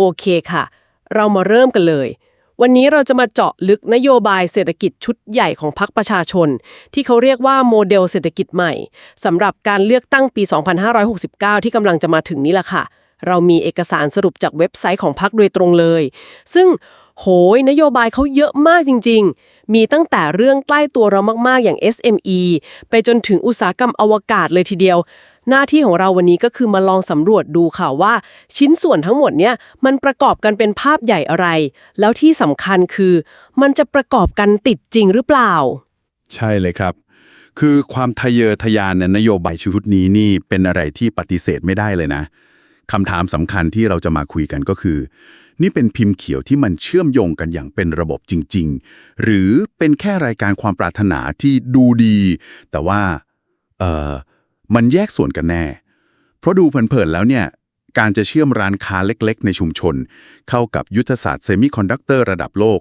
โอเคค่ะ เรามาเริ่มกันเลย วันนี้เราจะมาเจาะลึกนโยบายเศรษฐกิจชุดใหญ่ของพรรคประชาชน ที่เขาเรียกว่าโมเดลเศรษฐกิจใหม่สำหรับการเลือกตั้งปี 2569 ที่กำลังจะมาถึงนี้แหละค่ะ เรามีเอกสารสรุปจากเว็บไซต์ของพรรคโดยตรงเลย ซึ่งโหยนโยบายเขาเยอะมากจริง ๆ มีตั้งแต่เรื่องใกล้ตัวเรามากๆอย่าง SME ไปจนถึงอุตสาหกรรมอวกาศเลยทีเดียว หน้าที่ของเราวันนี้ก็คือมาลองสำรวจดูค่ะว่า ชิ้นส่วนทั้งหมดเนี่ยมันประกอบกันเป็นภาพใหญ่อะไร แล้วที่สำคัญคือ มันจะประกอบกันติดจริงหรือเปล่า ใช่เลยครับ คือความทะเยอทะยานในนโยบายชุดนี้นี่เป็นอะไรที่ปฏิเสธไม่ได้เลยนะคำถามสำคัญที่เราจะมาคุยกันก็คือ นี่เป็นพิมพ์เขียวที่มันเชื่อมโยงกันอย่างเป็นระบบจริง ๆ หรือเป็นแค่รายการความปรารถนาที่ดูดี แต่ว่า เออ มันแยกส่วนกันแน่ เพราะดูเผินๆแล้วเนี่ย การจะเชื่อมร้านค้าเล็กๆ ในชุมชน เข้ากับยุทธศาสตร์เซมิคอนดักเตอร์ระดับโลก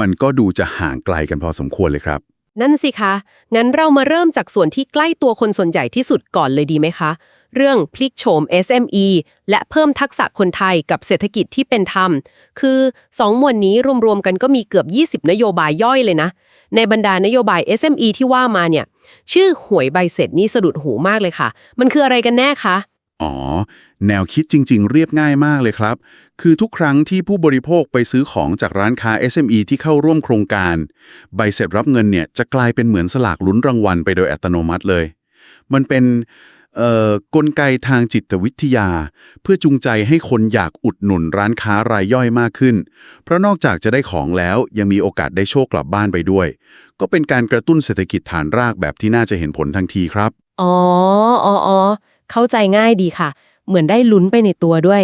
มันก็ดูจะห่างไกลกันพอสมควรเลยครับ นั่นสิคะ งั้นเรามาเริ่มจากส่วนที่ใกล้ตัวคนส่วนใหญ่ที่สุดก่อนเลยดีไหมคะ เรื่องพลิกโฉม SME และเพิ่มทักษะคนไทยกับเศรษฐกิจที่เป็นธรรม คือสองหมวดนี้รวมๆกันก็มีเกือบ 20 นโยบายย่อยเลยนะ ในบรรดานโยบาย SME ที่ว่ามาเนี่ย ชื่อหวยใบเสร็จนี่สะดุดหูมากเลยค่ะ มันคืออะไรกันแน่คะ อ๋อ แนวคิดจริง ๆ เรียบง่ายมากเลยครับ คือทุกครั้งที่ผู้บริโภคไปซื้อของจากร้านค้า SME ที่เข้าร่วมโครงการ ใบเสร็จรับเงินเนี่ยจะกลายเป็นเหมือนสลากลุ้นรางวัลไปโดยอัตโนมัติเลย มันเป็นเอ่อกลไกทางจิตวิทยา เพื่อจูงใจให้คนอยากอุดหนุนร้านค้ารายย่อยมากขึ้น เพราะนอกจากจะได้ของแล้วยังมีโอกาสได้โชคกลับบ้านไปด้วย ก็เป็นการกระตุ้นเศรษฐกิจฐานรากแบบที่น่าจะเห็นผลทันทีครับ อ๋ออ๋ออ๋อ เข้าใจง่ายดีค่ะ เหมือนได้ลุ้นไปในตัวด้วย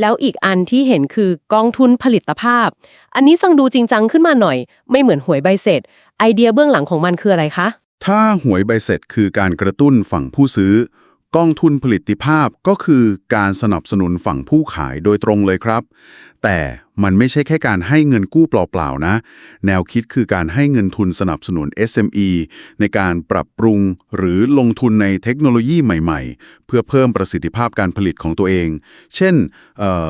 แล้วอีกอันที่เห็นคือกองทุนผลิตภาพ อันนี้ฟังดูจริงจังขึ้นมาหน่อย ไม่เหมือนหวยใบเสร็จ ไอเดียเบื้องหลังของมันคืออะไรคะ ถ้าหวยใบเสร็จคือการกระตุ้นฝั่งผู้ซื้อ กองทุนผลิตภาพก็คือการสนับสนุนฝั่งผู้ขายโดยตรงเลยครับ แต่ มันไม่ใช่แค่การให้เงินกู้เปล่าๆนะ แนวคิดคือการให้เงินทุนสนับสนุน SME ในการปรับปรุงหรือลงทุนในเทคโนโลยีใหม่ๆ เพื่อเพิ่มประสิทธิภาพการผลิตของตัวเอง เช่น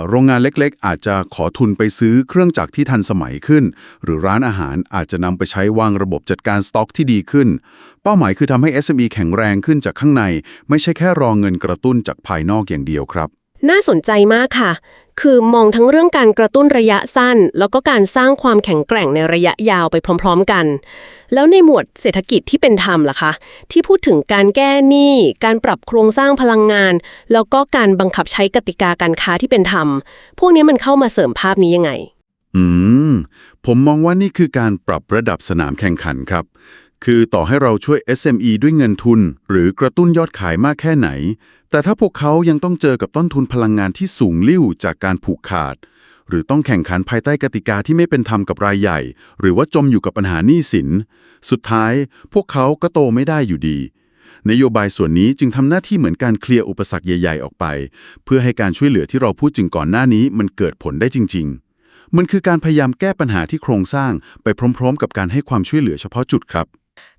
โรงงานเล็กๆ อาจจะขอทุนไปซื้อเครื่องจักรที่ทันสมัยขึ้น หรือร้านอาหารอาจจะนำไปใช้วางระบบจัดการสต็อกที่ดีขึ้น เป้าหมายคือทำให้ SME แข็งแรงขึ้นจากข้างใน ไม่ใช่แค่รอเงินกระตุ้นจากภายนอกอย่างเดียวครับน่าสนใจมากค่ะ คือมองทั้งเรื่องการกระตุ้นระยะสั้น แล้วก็การสร้างความแข็งแกร่งในระยะยาวไปพร้อม ๆ กัน แล้วในหมวดเศรษฐกิจที่เป็นธรรมล่ะคะ ที่พูดถึงการแก้หนี้ การปรับโครงสร้างพลังงาน แล้วก็การบังคับใช้กติกาการค้าที่เป็นธรรม พวกนี้มันเข้ามาเสริมภาพนี้ยังไง อืม ผมมองว่านี่คือการปรับระดับสนามแข่งขันครับ คือต่อให้เราช่วย SME ด้วยเงินทุน หรือกระตุ้นยอดขายมากแค่ไหน แต่ถ้าพวกเขายังต้องเจอกับต้นทุนพลังงานที่สูงลิ่วจากการผูกขาด หรือต้องแข่งขันภายใต้กติกาที่ไม่เป็นธรรมกับรายใหญ่ หรือว่าจมอยู่กับปัญหาหนี้สิน สุดท้ายพวกเขาก็โตไม่ได้อยู่ดี นโยบายส่วนนี้จึงทำหน้าที่เหมือนการเคลียร์อุปสรรคใหญ่ ๆ ออกไป เพื่อให้การช่วยเหลือที่เราพูดจึงก่อนหน้านี้มันเกิดผลได้จริง ๆมันคือการพยายามแก้ปัญหาที่โครงสร้างไปพร้อม ๆ กับการให้ความช่วยเหลือเฉพาะจุดครับ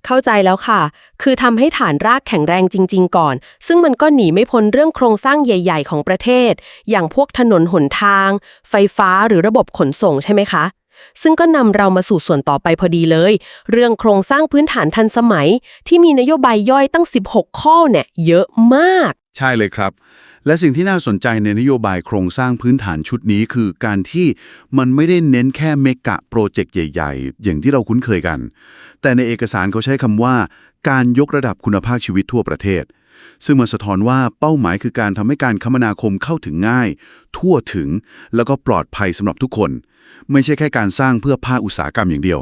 เข้าใจแล้วค่ะ คือทำให้ฐานรากแข็งแรงจริง ๆ ก่อน ซึ่งมันก็หนีไม่พ้นเรื่องโครงสร้างใหญ่ ๆ ของประเทศ อย่างพวกถนนหนทาง ไฟฟ้าหรือระบบขนส่งใช่ไหมคะ ซึ่งก็นำเรามาสู่ส่วนต่อไปพอดีเลย เรื่องโครงสร้างพื้นฐานทันสมัย ที่มีนโยบายย่อยตั้ง 16 ข้อเนี่ยเยอะมาก ใช่เลยครับ และสิ่งที่น่าสนใจในนโยบายโครงสร้างพื้นฐานชุดนี้คือการที่มันไม่ได้เน้นแค่เมกะโปรเจกต์ใหญ่ ๆ อย่างที่เราคุ้นเคยกัน แต่ในเอกสารเขาใช้คำว่า การยกระดับคุณภาพชีวิตทั่วประเทศ ซึ่งมันสะท้อนว่าเป้าหมายคือการทำให้การคมนาคมเข้าถึงง่าย ทั่วถึง แล้วก็ปลอดภัยสำหรับทุกคน ไม่ใช่แค่การสร้างเพื่อภาคอุตสาหกรรมอย่างเดียว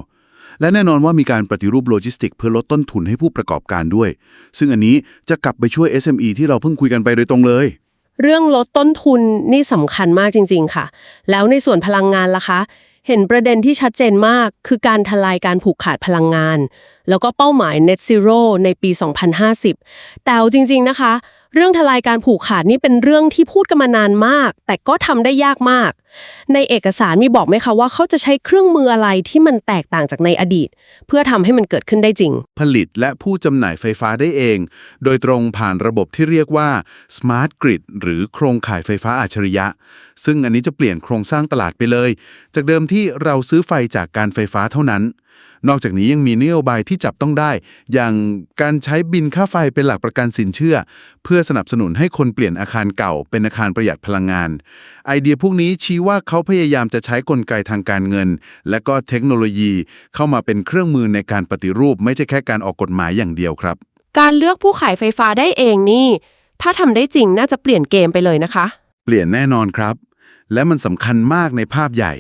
และแน่นอนว่ามีการปฏิรูปโลจิสติกเพื่อลดต้นทุนให้ผู้ประกอบการด้วย ซึ่งอันนี้จะกลับไปช่วย SME ที่เราเพิ่งคุยกันไปโดยตรงเลย เรื่องลดต้นทุนนี่สำคัญมากจริง ๆ ค่ะ แล้วในส่วนพลังงานล่ะคะ เห็นประเด็นที่ชัดเจนมาก คือการทลายการผูกขาดพลังงาน แล้วก็เป้าหมาย Net Zero ในปี 2050 แต่เอาจริงๆนะคะ เรื่องทลายการผูกขาดนี่เป็นเรื่องที่พูดกันมานานมาก แต่ก็ทำได้ยากมาก ในเอกสารมีบอกไหมคะว่าเขาจะใช้เครื่องมืออะไรที่มันแตกต่างจากในอดีต เพื่อทำให้มันเกิดขึ้นได้จริง ผลิตและผู้จำหน่ายไฟฟ้าได้เอง โดยตรงผ่านระบบที่เรียกว่า Smart Grid หรือโครงข่ายไฟฟ้าอัจฉริยะ ซึ่งอันนี้จะเปลี่ยนโครงสร้างตลาดไปเลย จากเดิมที่เราซื้อไฟจากการไฟฟ้าเท่านั้น นอกจากนี้ยังมีนโยบายที่จับต้องได้ อย่างการใช้บินค่าไฟเป็นหลักประกันสินเชื่อ เพื่อสนับสนุนให้คนเปลี่ยนอาคารเก่า เป็นอาคารประหยัดพลังงาน ไอเดียพวกนี้ชี้ว่าเขาพยายามจะใช้กลไกทางการเงิน และก็เทคโนโลยีเข้ามาเป็นเครื่องมือในการปฏิรูป ไม่ใช่แค่การออกกฎหมายอย่างเดียวครับ การเลือกผู้ขายไฟฟ้าได้เองนี่ ถ้าทำได้จริงน่าจะเปลี่ยนเกมไปเลยนะคะ เปลี่ยนแน่นอนครับ และมันสำคัญมากในภาพใหญ่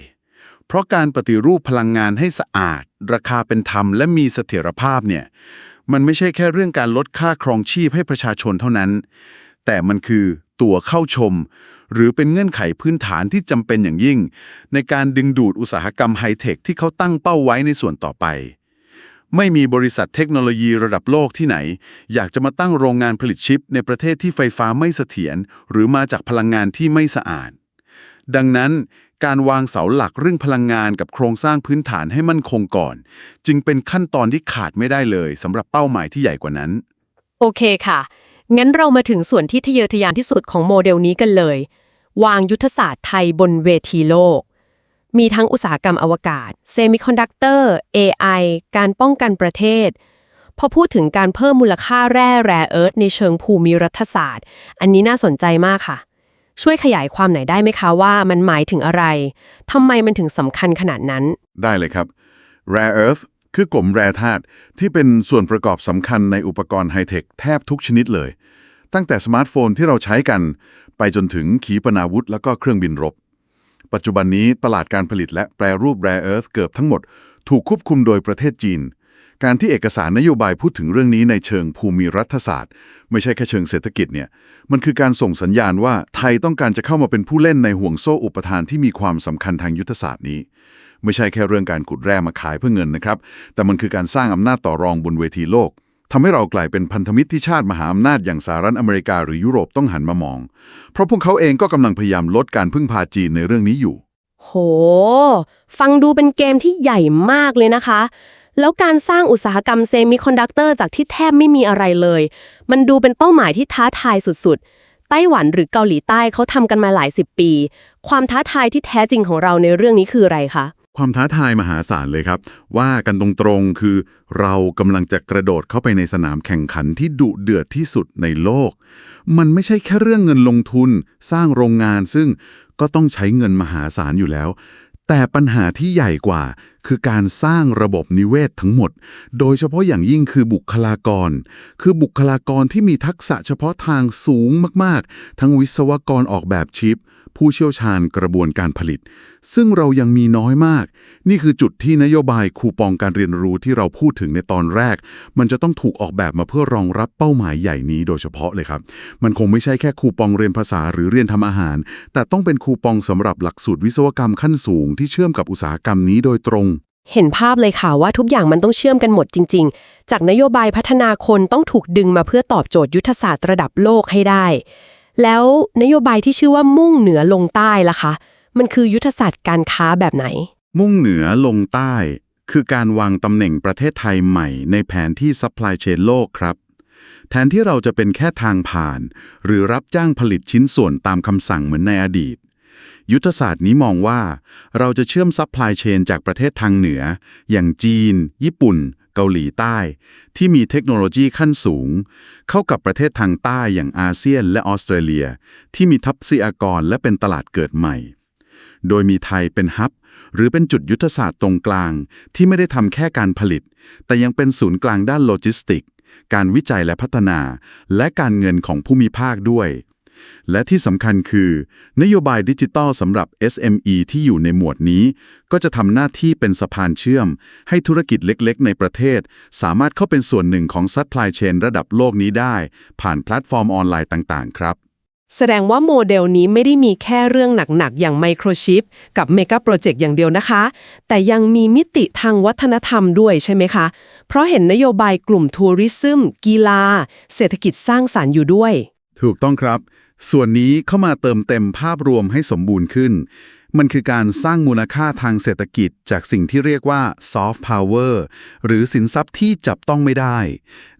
เพราะการปฏิรูปพลังงานให้สะอาด ราคาเป็นธรรมและมีเสถียรภาพเนี่ยมันไม่ใช่แค่เรื่องการลดค่าครองชีพให้ประชาชนเท่านั้น แต่มันคือตั๋วเข้าชม หรือเป็นเงื่อนไขพื้นฐานที่จำเป็นอย่างยิ่ง ในการดึงดูดอุตสาหกรรมไฮเทคที่เขาตั้งเป้าไว้ในส่วนต่อไป ไม่มีบริษัทเทคโนโลยีระดับโลกที่ไหน อยากจะมาตั้งโรงงานผลิตชิป ในประเทศที่ไฟฟ้าไม่เสถียรหรือมาจากพลังงานที่ไม่สะอาด ดังนั้นการวางเสาหลักเรื่องพลังงานกับโครงสร้างพื้นฐานให้มั่นคงก่อน จึงเป็นขั้นตอนที่ขาดไม่ได้เลยสำหรับเป้าหมายที่ใหญ่กว่านั้น โอเคค่ะ งั้นเรามาถึงส่วนที่ทะเยอทะยานที่สุดของโมเดลนี้กันเลย วางยุทธศาสตร์ไทยบนเวทีโลก มีทั้งอุตสาหกรรมอวกาศเซมิคอนดักเตอร์ AI การป้องกันประเทศพอพูดถึงการเพิ่มมูลค่าแร่แร่เอิร์ธในเชิงภูมิรัฐศาสตร์ อันนี้น่าสนใจมากค่ะ ช่วยขยายความไหนได้ไหมคะว่ามันหมายถึงอะไรทำไมมันถึงสำคัญขนาดนั้น ได้เลยครับ Rare Earth คือกลุ่มแร่ธาตุที่เป็นส่วนประกอบสำคัญในอุปกรณ์ไฮเทคแทบทุกชนิดเลย ตั้งแต่สมาร์ทโฟนที่เราใช้กัน ไปจนถึงขีปนาวุธแล้วก็เครื่องบินรบ ปัจจุบันนี้ตลาดการผลิตและแปรรูป Rare Earth เกือบทั้งหมด ถูกควบคุมโดยประเทศจีน การที่เอกสารนโยบายพูดถึงเรื่องนี้ในเชิงภูมิรัฐศาสตร์ ไม่ใช่แค่เชิงเศรษฐกิจเนี่ยมันคือการส่งสัญญาณว่าไทยต้องการจะเข้ามาเป็นผู้เล่นในห่วงโซ่อุปทานที่มีความสำคัญทางยุทธศาสตร์นี้ ไม่ใช่แค่เรื่องการขุดแร่มาขายเพื่อเงินนะครับแต่มันคือการสร้างอำนาจต่อรองบนเวทีโลกทำให้เรากลายเป็นพันธมิตรที่ชาติมหาอำนาจอย่างสหรัฐอเมริกาหรือยุโรปต้องหันมามอง เพราะพวกเขาเองก็กำลังพยายามลดการพึ่งพาจีนในเรื่องนี้อยู่ โห ฟังดูเป็นเกมที่ใหญ่มากเลยนะคะ แล้วการสร้างอุตสาหกรรมเซมิคอนดักเตอร์จากที่แทบไม่มีอะไรเลย มันดูเป็นเป้าหมายที่ท้าทายสุดๆ ไต้หวันหรือเกาหลีใต้เขาทำกันมาหลายสิบปี ความท้าทายที่แท้จริงของเราในเรื่องนี้คืออะไรคะ ความท้าทายมหาศาลเลยครับ ว่ากันตรงๆคือ เรากำลังจะกระโดดเข้าไปในสนามแข่งขันที่ดุเดือดที่สุดในโลก มันไม่ใช่แค่เรื่องเงินลงทุน สร้างโรงงานซึ่งก็ต้องใช้เงินมหาศาลอยู่แล้ว แต่ปัญหาที่ใหญ่กว่า คือการสร้างระบบนิเวศทั้งหมด โดยเฉพาะอย่างยิ่งคือบุคลากร คือบุคลากรที่มีทักษะเฉพาะทางสูงมากๆ ทั้งวิศวกรออกแบบชิป ผู้เชี่ยวชาญกระบวนการผลิต ซึ่งเรายังมีน้อยมาก นี่คือจุดที่นโยบายคูปองการเรียนรู้ที่เราพูดถึงในตอนแรก มันจะต้องถูกออกแบบมาเพื่อรองรับเป้าหมายใหญ่นี้โดยเฉพาะเลยครับ มันคงไม่ใช่แค่คูปองเรียนภาษาหรือเรียนทำอาหาร แต่ต้องเป็นคูปองสำหรับหลักสูตรวิศวกรรมขั้นสูงที่เชื่อมกับอุตสาหกรรมนี้โดยตรง เห็นภาพเลยค่ะว่าทุกอย่างมันต้องเชื่อมกันหมดจริง ๆ จากนโยบายพัฒนาคนต้องถูกดึงมาเพื่อตอบโจทย์ยุทธศาสตร์ระดับโลกให้ได้ แล้วนโยบายที่ชื่อว่ามุ่งเหนือลงใต้ล่ะคะ มันคือยุทธศาสตร์การค้าแบบไหน มุ่งเหนือลงใต้ คือการวางตำแหน่งประเทศไทยใหม่ในแผนที่ซัพพลายเชนโลกครับ แทนที่เราจะเป็นแค่ทางผ่าน หรือรับจ้างผลิตชิ้นส่วนตามคำสั่งเหมือนในอดีต ยุทธศาสตร์นี้มองว่า เราจะเชื่อมซัพพลายเชนจากประเทศทางเหนือ อย่างจีน ญี่ปุ่น เกาหลีใต้ ที่มีเทคโนโลยีขั้นสูง เข้ากับประเทศทางใต้อย่างอาเซียนและออสเตรเลีย ที่มีทัพซยากรและเป็นตลาดเกิดใหม่ โดยมีไทยเป็นฮับ หรือเป็นจุดยุทธศาสตร์ตรงกลาง ที่ไม่ได้ทำแค่การผลิต แต่ยังเป็นศูนย์กลางด้านโลจิสติก การวิจัยและพัฒนา และการเงินของผู้มีภาคด้วย และที่สำคัญคือ นโยบายดิจิทัลสำหรับ SME ที่อยู่ในหมวดนี้ ก็จะทำหน้าที่เป็นสะพานเชื่อม ให้ธุรกิจเล็กๆ ในประเทศ สามารถเข้าเป็นส่วนหนึ่งของซัพพลายเชนระดับโลกนี้ได้ ผ่านแพลตฟอร์มออนไลน์ต่างๆ ครับ แสดงว่าโมเดลนี้ไม่ได้มีแค่เรื่องหนัก ๆ อย่างไมโครชิปกับเมกะโปรเจกต์อย่างเดียวนะคะ แต่ยังมีมิติทางวัฒนธรรมด้วยใช่ไหมคะ เพราะเห็นนโยบายกลุ่มทัวริซึมกีฬา เศรษฐกิจสร้างสารรค์อยู่ด้วย ถูกต้องครับ ส่วนนี้เข้ามาเติมเต็มภาพรวมให้สมบูรณ์ขึ้น มันคือการสร้างมูลค่าทางเศรษฐกิจจากสิ่งที่เรียกว่า soft power หรือสินทรัพย์ที่จับต้องไม่ได้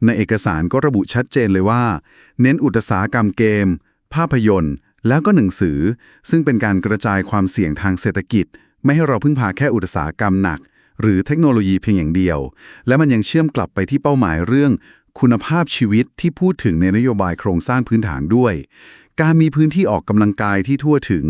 ในเอกสารก็ระบุชัดเจนเลยว่า เน้นอุตสาหกรรมเกม ภาพยนตร์ แล้วก็หนังสือ ซึ่งเป็นการกระจายความเสี่ยงทางเศรษฐกิจ ไม่ให้เราพึ่งพาแค่อุตสาหกรรมหนัก หรือเทคโนโลยีเพียงอย่างเดียว และมันยังเชื่อมกลับไปที่เป้าหมายเรื่องคุณภาพชีวิตที่พูดถึงในนโยบายโครงสร้างพื้นฐานด้วย การมีพื้นที่ออกกำลังกายที่ทั่วถึง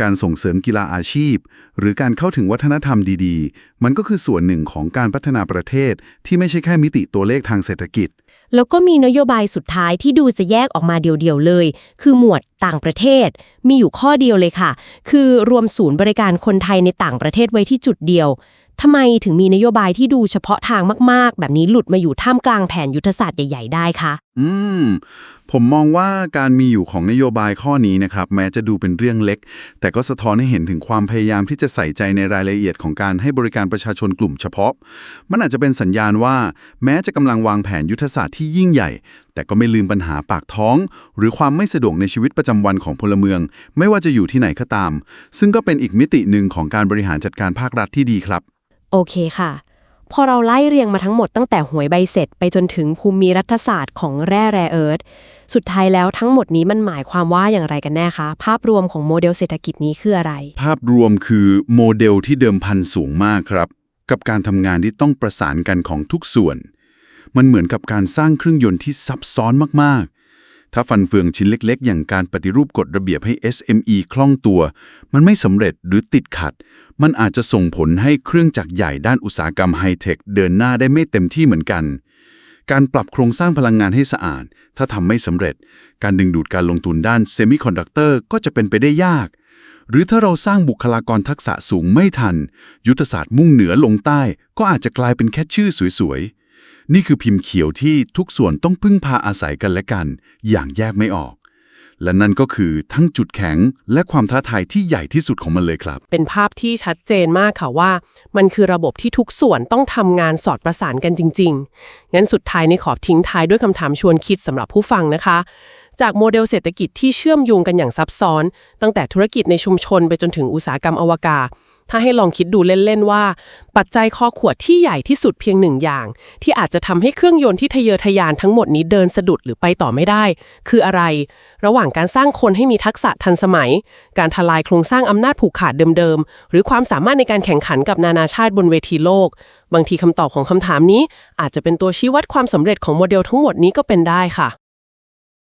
การส่งเสริมกีฬาอาชีพ หรือการเข้าถึงวัฒนธรรมดีๆ มันก็คือส่วนหนึ่งของการพัฒนาประเทศ ที่ไม่ใช่แค่มิติตัวเลขทางเศรษฐกิจ แล้วก็มีนโยบายสุดท้ายที่ดูจะแยกออกมาเดี่ยวๆเลย คือหมวดต่างประเทศ มีอยู่ข้อเดียวเลยค่ะ คือรวมศูนย์บริการคนไทยในต่างประเทศไว้ที่จุดเดียวทำไมถึงมีนโยบายที่ดูเฉพาะทางมาก ๆ แบบนี้หลุดมาอยู่ท่ามกลางแผนยุทธศาสตร์ใหญ่ ๆ ได้คะอืม ผมมองว่าการมีอยู่ของนโยบายข้อนี้นะครับ แม้จะดูเป็นเรื่องเล็ก แต่ก็สะท้อนให้เห็นถึงความพยายามที่จะใส่ใจในรายละเอียดของการให้บริการประชาชนกลุ่มเฉพาะ มันอาจจะเป็นสัญญาณว่า แม้จะกำลังวางแผนยุทธศาสตร์ที่ยิ่งใหญ่ แต่ก็ไม่ลืมปัญหาปากท้อง หรือความไม่สะดวกในชีวิตประจำวันของพลเมือง ไม่ว่าจะอยู่ที่ไหนก็ตาม ซึ่งก็เป็นอีกมิติหนึ่งของการบริหารจัดการภาครัฐที่ดีครับ โอเคค่ะ พอเราไล่เรียงมาทั้งหมดตั้งแต่หวยใบเสร็จไปจนถึงภูมิรัฐศาสตร์ของแร่แร่เอิร์ธสุดท้ายแล้วทั้งหมดนี้มันหมายความว่าอย่างไรกันแน่คะ ภาพรวมของโมเดลเศรษฐกิจนี้คืออะไร ภาพรวมคือโมเดลที่เดิมพันสูงมากครับ กับการทำงานที่ต้องประสานกันของทุกส่วน มันเหมือนกับการสร้างเครื่องยนต์ที่ซับซ้อนมากๆ ถ้าฟันเฟืองชิ้นเล็กๆ อย่างการปฏิรูปกฎระเบียบให้ SME คล่องตัว มันไม่สำเร็จหรือติดขัด มันอาจจะส่งผลให้เครื่องจักรใหญ่ด้านอุตสาหกรรมไฮเทคเดินหน้าได้ไม่เต็มที่เหมือนกัน การปรับโครงสร้างพลังงานให้สะอาด ถ้าทำไม่สำเร็จ การดึงดูดการลงทุนด้านเซมิคอนดักเตอร์ก็จะเป็นไปได้ยาก หรือถ้าเราสร้างบุคลากรทักษะสูงไม่ทัน ยุทธศาสตร์มุ่งเหนือลงใต้ ก็อาจจะกลายเป็นแค่ชื่อสวยๆ นี่คือพิมพ์เขียวที่ทุกส่วนต้องพึ่งพาอาศัยกันและกัน อย่างแยกไม่ออก และนั่นก็คือทั้งจุดแข็งและความท้าทายที่ใหญ่ที่สุดของมันเลยครับ เป็นภาพที่ชัดเจนมากค่ะว่า มันคือระบบที่ทุกส่วนต้องทำงานสอดประสานกันจริง ๆ งั้นสุดท้ายในขอบทิ้งท้ายด้วยคำถามชวนคิดสำหรับผู้ฟังนะคะจากโมเดลเศรษฐกิจที่เชื่อมโยงกันอย่างซับซ้อน ตั้งแต่ธุรกิจในชุมชนไปจนถึงอุตสาหกรรมอวกาศ ถ้าให้ลองคิดดูเล่น ๆ ว่า ปัจจัยคอขวดที่ใหญ่ที่สุดเพียงหนึ่งอย่าง ที่อาจจะทำให้เครื่องยนต์ที่ทะเยอทะยานทั้งหมดนี้เดินสะดุดหรือไปต่อไม่ได้ คืออะไร ระหว่างการสร้างคนให้มีทักษะทันสมัย การทลายโครงสร้างอำนาจผูกขาดเดิม ๆ หรือความสามารถในการแข่งขันกับนานาชาติบนเวทีโลก บางทีคำตอบของคำถามนี้ อาจจะเป็นตัวชี้วัดความสำเร็จของโมเดลทั้งหมดนี้ก็เป็นได้ค่ะ